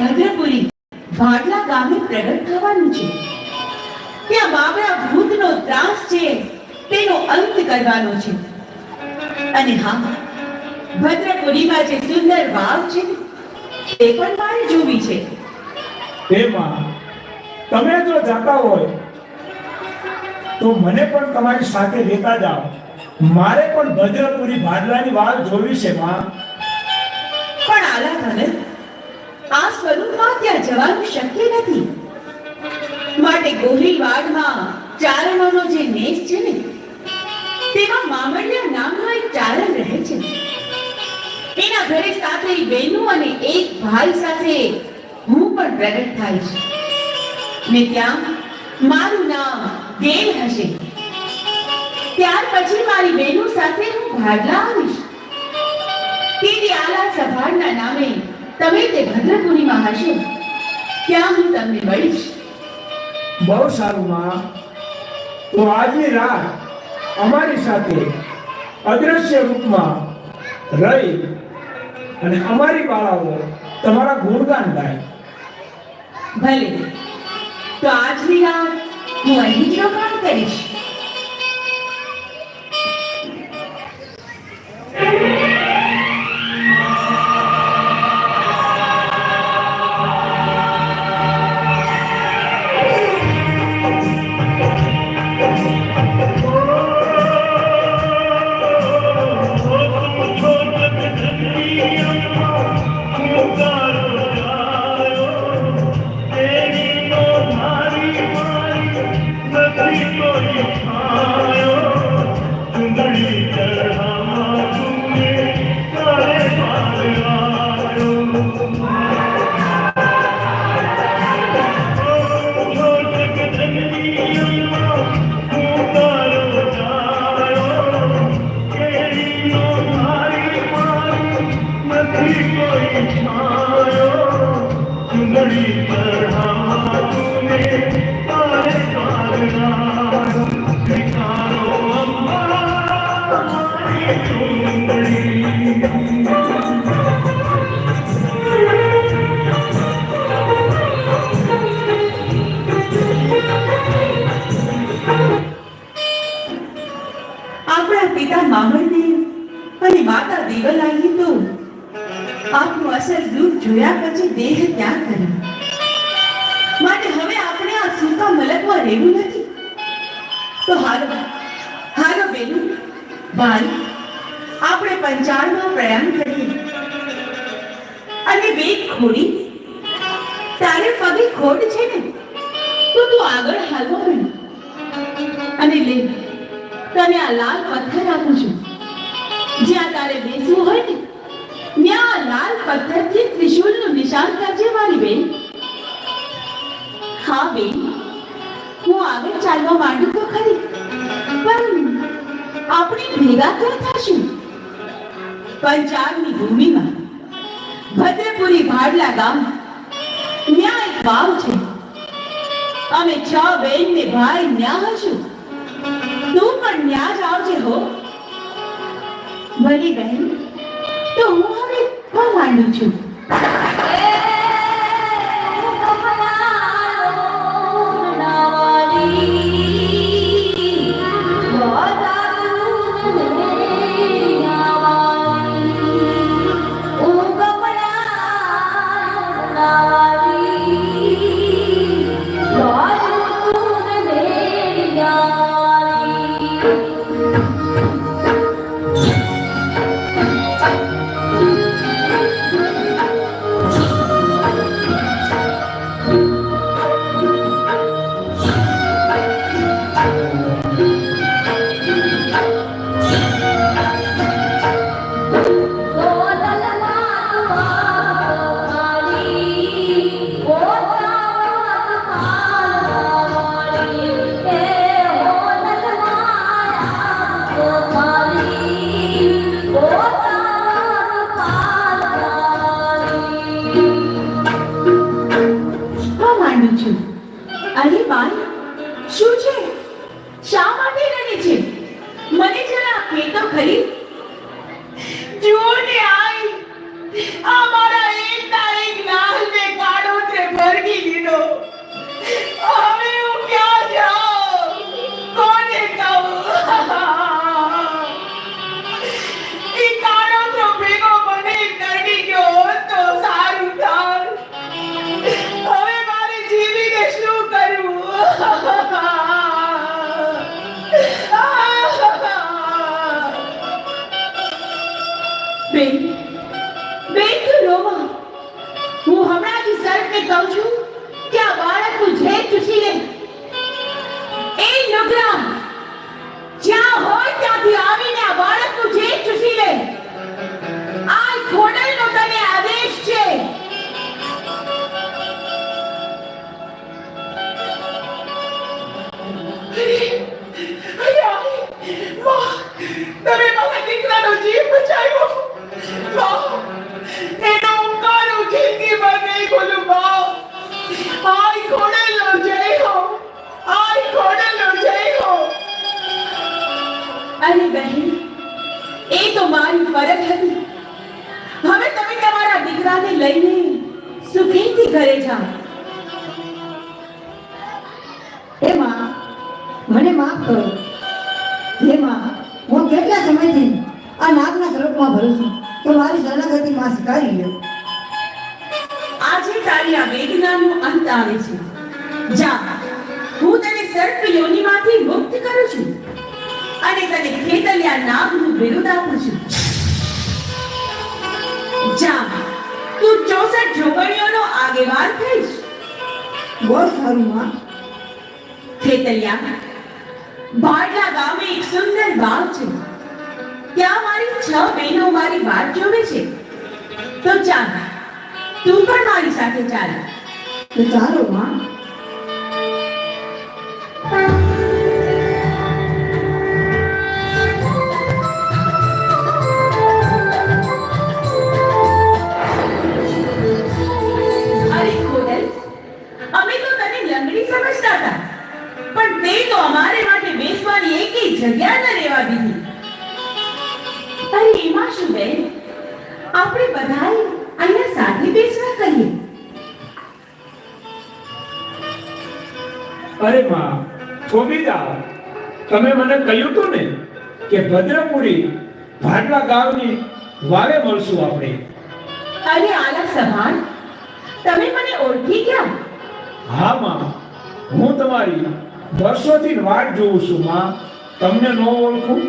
ભદ્રપુરી ભાડલા ગામે પ્રગટ થવાનું છે. ત્યાં બાબરા ભૂતનો ત્રાસ છે તેનો અંત કરવાનો છે. અને હા ભદ્રપુરીમાં જે સુંદર વાવ છે તે પણ મારે જોવી છે. એમાં તમે જો જાતા હોય તો મને પણ તમારી સાથે લેતા જાઓ. મારે પણ ભદ્રપુરી ભાડલાની વાવ જોવી છે માં. પણ આલા ભગત આ સ્વરૂપમાં ત્યાં જવાનું શક્ય નથી. માટે ગોહિલવાડમાં ચારણોનો જે નેસ છે ને, તેમાં મામડિયા નામનો એક ચારણ રહે છે. એના ઘરે સાથે બહેનો અને એક ભાઈ સાથે હું પણ પ્રગટ થાય છે. ને ત્યાં મારું નામ દેવ હશે. ત્યાર પછી મારી બહેનો સાથે હું ભાડલા આવીશ. તેની આલા સભાડના નામે તમે તે ભદ્રપુરીમાં હશો. ત્યાં હું તમને મળીશ. બહુ સારું માં. તો આજની રાત અમારી સાથે અદ્રશ્ય રૂપમાં રહી અને અમારી બાળાઓ તમારા ગુણગાન ગાય. ભલે. તો આજની રાત હું અહીં જ રોકાણ કરીશ. આપણા માતા દેવલાઈએ તો આપનું અસલ રૂપ જોયા પછી દેહ ત્યાગ કર્યો. મલકમાં નથી. તો હાલો હાલો બેનું ભાઈ, આપણે પંચાળમાં પ્રયાણ કરીએ. અને બે ખોડી. તારે પગે ખોડ છે ને, તો તું આગળ હાલવા માંડ અને લે, તને આ લાલ પથ્થર આપું છું. જ્યાં તારે બેસવું હોય ને, ત્યાં લાલ પથ્થરથી ત્રિશુલનું નિશાન કરજે મારી બેન. હા બેન. હું આગળ ચાલવા માંડું તો ખરી. પણ આપણે ભેગા ક્યાં થશું. પંજાબની ભૂમિમાં ભદ્રપુરી ભાડલા ગામમાં ત્યાં એક છે. અમે છ બેન ને ભાઈ ન્યા હશું. તું પણ ન્યા જ આવજે હો. ભલી બહેન, તો હું હવે પણ માંડું છું? મને માફ કરો. હે માં હું કેટલા સમયથી આ નાગના સ્વરૂપમાં ભરું છું તો મારી શરણાગતિ માં સ્વીકારી લ્યો. આજે તારી આ વેદનાનો અંત આવે છે. જા હું તને સર્પ યોનિમાંથી મુક્ત કરું છું અને તને ખેતલિયા નામનું બિરુદ આપું છું. જા તું ચોસઠ જોગણીઓનો આગેવાન થઈશ. બહુ સારું માં. ખેતલિયા ભાડલા ગામે એક સુંદર વાવ છે. ત્યાં મારી છ બહેનો મારી વાત જોવે છે. તો ચાલ, તું પણ મારી સાથે ચાલ. તો ચાલો માં. અમે તો તને લંગડી સમજતા હતા. પણ તે તો અમારે માટે બેસવાની એકેય જગ્યા ન રહેવા દીધી. અરે એમાં શું બેન? આપણે બધા અહીંયા સાથે બેસવા કરીએ. અરે માં થોભી તમે મને કહ્યું તું ને કે ભદ્રપુરી ભાડલા ગામની વાવે મળશું આપણે. અરે આલા સભાન તમે મને ઓળખી ગયા હા માં હું તમારી વર્ષોથી વાટ જોઉં છું માં. તમને ન ઓળખું?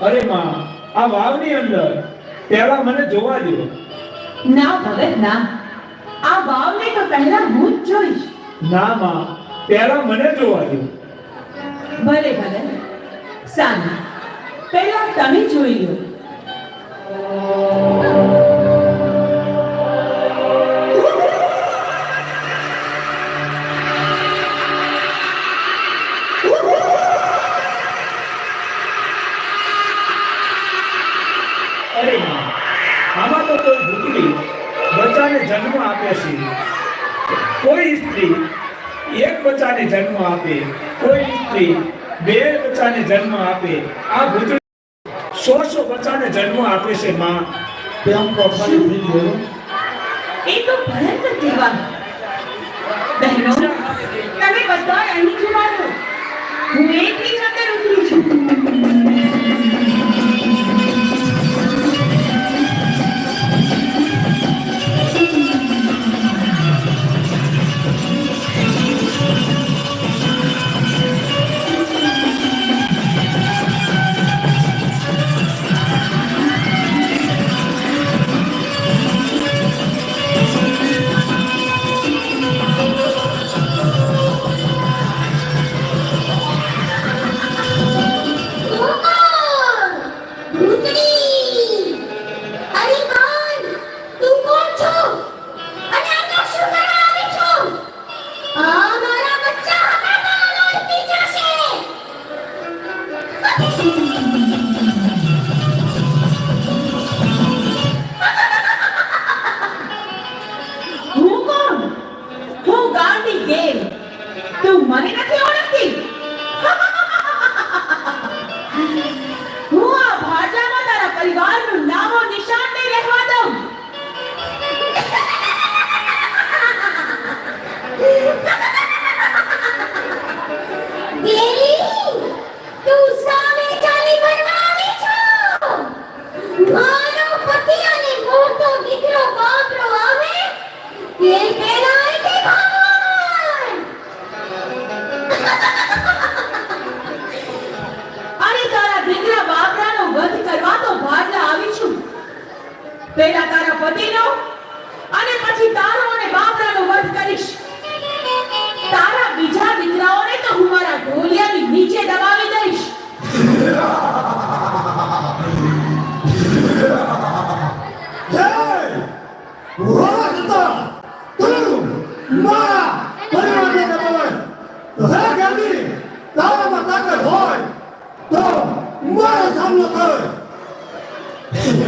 અરે માં આ વાવની અંદર પહેલા મને જોવા દો ના ભગત ના. આ વાવને તો પહેલા હું જ જોઈશ. ના માં પહેલા મને જોવા દો ભલે ભલે. સારું. પહેલા તમે જોઈ લો. કોઈ સ્ત્રી એક બચ્ચાને જન્મ આપે કોઈ સ્ત્રી બે બચ્ચાને જન્મ આપે આ ભૂતડી સો સો બચ્ચાને જન્મ આપે છે માં. પ્રેમ ખાલી થઈ ગયો એ તો ભયંકર દેવા. બહેનો તમે બધા અહીં જોવા હું એકલી તારામાં તાકાત હોય તો મારો સામનો કર નક્કી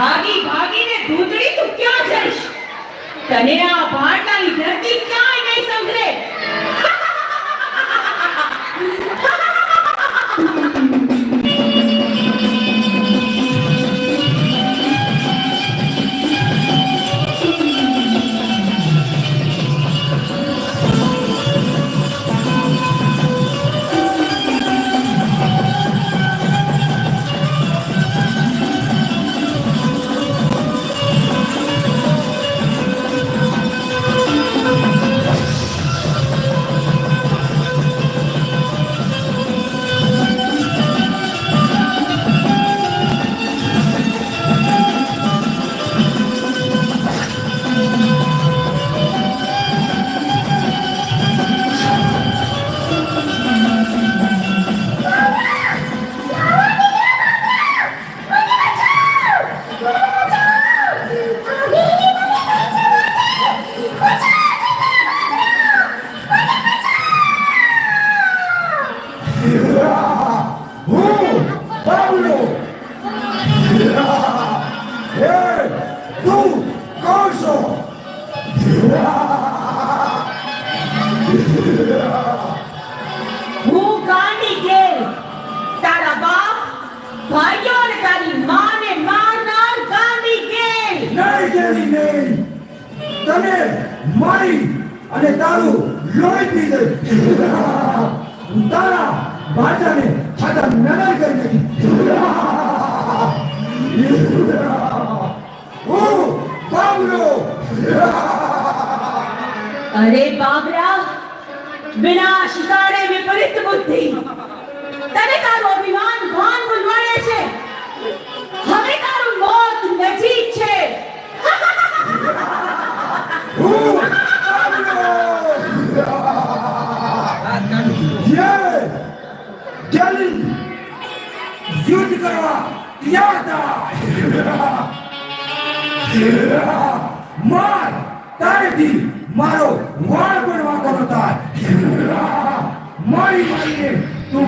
ભાગી ભાગીને ધૂંધળી તું ક્યાં જઈશ? તને આ ભાટનાની ધરતી ક્યાંય નહીં સંભળે. નગર કરી નાખી હું બાબલો અરે બાબરા વિનાશ વિપરીત બુદ્ધિ. યુદ્ધ કરવા તૈયાર થા માર તારેથી મારો વાળ પણ વાંકો ન થાય મારી મારીને તું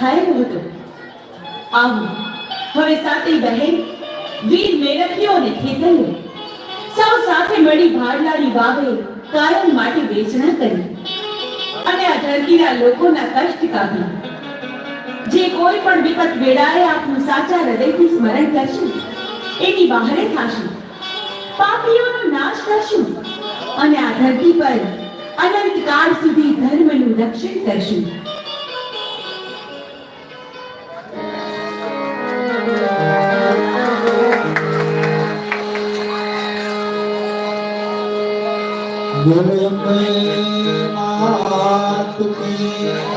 લખાયેલો હતું. આવો હવે સાતે બહેન, વીર મેરખીઓ અને ખેતરો સૌ સાથે મળી ભાડલાની વાવે કારણ માટે વેચણા કરી. અને આ ધરતીના લોકોના કષ્ટ કાપી. જે કોઈ પણ વિપત વેળાએ આપનું સાચા હૃદયથી સ્મરણ કરશું, એની બહારે થાશું. પાપીઓનો નાશ કરશું અને આ ધરતી પર અનંત કાળ સુધી ધર્મનું રક્ષણ કરશું. બોલે અંબે માત કી